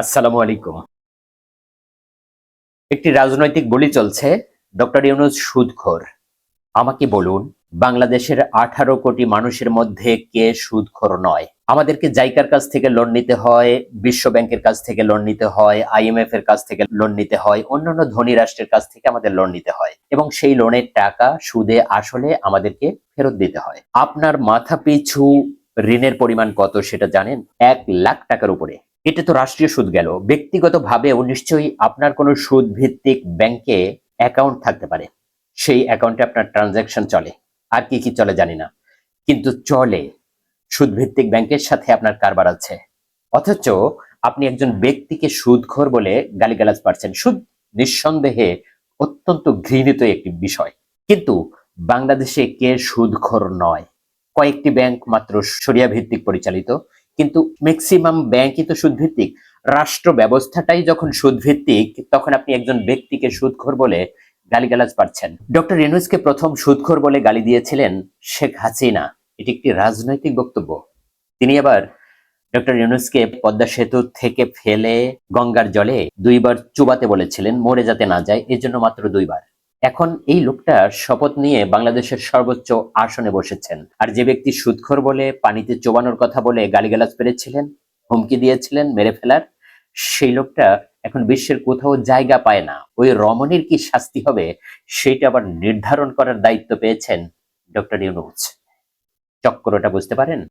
আসসালামু আলাইকুম। একটি রাজনৈতিক বলি চলছে, ডক্টর ইউনুস সুদখোর। আমাকে বলুন, বাংলাদেশের আঠারো কোটি মানুষের মধ্যে কে সুদখোর নয়? আমাদেরকে জাইকার কাছ থেকে লোন নিতে হয় বিশ্ব ব্যাংকের কাছ থেকে লোন নিতে হয় আইএমএফ এর কাছ থেকে লোন নিতে হয়, অন্যান্য ধনী রাষ্ট্রের কাছ থেকে আমাদের লোন নিতে হয়। এবং সেই লোনের টাকা সুদে আসলে আমাদেরকে ফেরত দিতে হয়। আপনার মাথা পিছু ঋণের পরিমাণ কত সেটা জানেন? এক লাখ টাকার উপরে। এটা তো রাষ্ট্রীয় সুদ গেল। ব্যক্তিগতভাবেও নিশ্চয়ই আপনার কোনো সুদ ভিত্তিক ব্যাংকে অ্যাকাউন্ট থাকতে পারে। সেই অ্যাকাউন্টে আপনার ট্রানজ্যাকশন চলে। আর কি কি চলে জানি না। কিন্তু চলে। সুদ ভিত্তিক ব্যাংকের সাথে আপনার কারবার আছে। অথচ আপনি একজন ব্যক্তিকে সুদখোর বলে গালিগালাজ পাচ্ছেন সুদ নিঃসন্দেহে অত্যন্ত ঘৃণিত একটি বিষয়। কিন্তু বাংলাদেশে কে সুদখোর নয়? কয়েকটি ব্যাংক মাত্র সরিয়া ভিত্তিক পরিচালিত। কিন্তু ম্যাক্সিমাম ব্যাংকই তো সুদ ভিত্তিক রাষ্ট্র ব্যবস্থাটাই যখন সুদ ভিত্তিক তখন আপনি একজন ব্যক্তিকে সুদখোর বলে গালিগালাজ পাচ্ছেন ডক্টর ইউনুসকে প্রথম সুদখোর বলে গালি দিয়েছিলেন শেখ হাসিনা। এটি একটি রাজনৈতিক বক্তব্য। তিনি আবার ডক্টর ইউনুসকে পদ্মা সেতু থেকে ফেলে গঙ্গার জলে দুইবার চুবাতে বলেছিলেন, মরে যাতে না যায়। এর জন্য মাত্র দুইবার। এখন এই লোকটা শপথ নিয়ে বাংলাদেশের সর্বোচ্চ আসনে বসেছেন। আর যে ব্যক্তি সুদখোর বলে, পানিতে চোবানোর কথা বলে গালিগালাজ পেরেছিলেন, হুমকি দিয়েছিলেন, মেরে ফেলার, সেই লোকটা এখন বিশ্বের কোথাও জায়গা পায় না। ওই রমণীর কি শাস্তি হবে, সেটা আবার নির্ধারণ করার দায়িত্ব পেয়েছেন ডক্টর ইউনুস। চক্করটা বুঝতে পারেন?